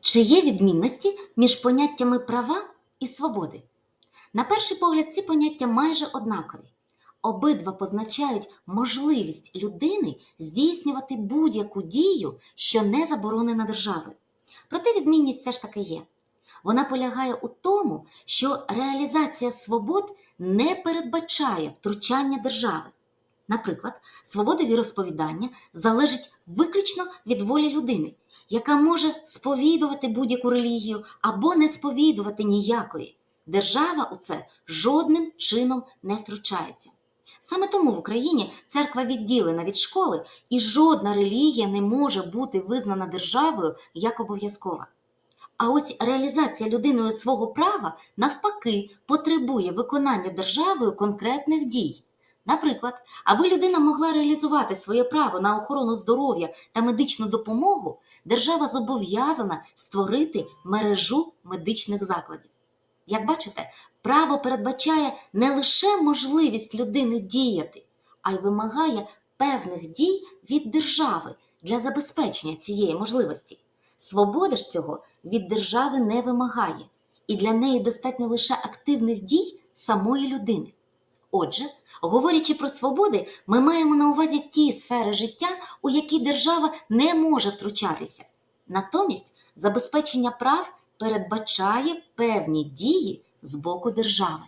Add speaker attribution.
Speaker 1: Чи є відмінності між поняттями права і свободи? На перший погляд, ці поняття майже однакові. Обидва позначають можливість людини здійснювати будь-яку дію, що не заборонена державою. Проте відмінність все ж таки є. Вона полягає у тому, що реалізація свобод не передбачає втручання держави. Наприклад, свобода віросповідання залежить виключно від волі людини, яка може сповідувати будь-яку релігію або не сповідувати ніякої. Держава у це жодним чином не втручається. Саме тому в Україні церква відділена від школи, і жодна релігія не може бути визнана державою як обов'язкова. А ось реалізація людиною свого права навпаки потребує виконання державою конкретних дій. Наприклад, аби людина могла реалізувати своє право на охорону здоров'я та медичну допомогу, держава зобов'язана створити мережу медичних закладів. Як бачите, право передбачає не лише можливість людини діяти, а й вимагає певних дій від держави для забезпечення цієї можливості. Свобода ж цього від держави не вимагає, і для неї достатньо лише активних дій самої людини. Отже, говорячи про свободи, ми маємо на увазі ті сфери життя, у які держава не може втручатися. Натомість забезпечення прав передбачає певні дії з боку держави.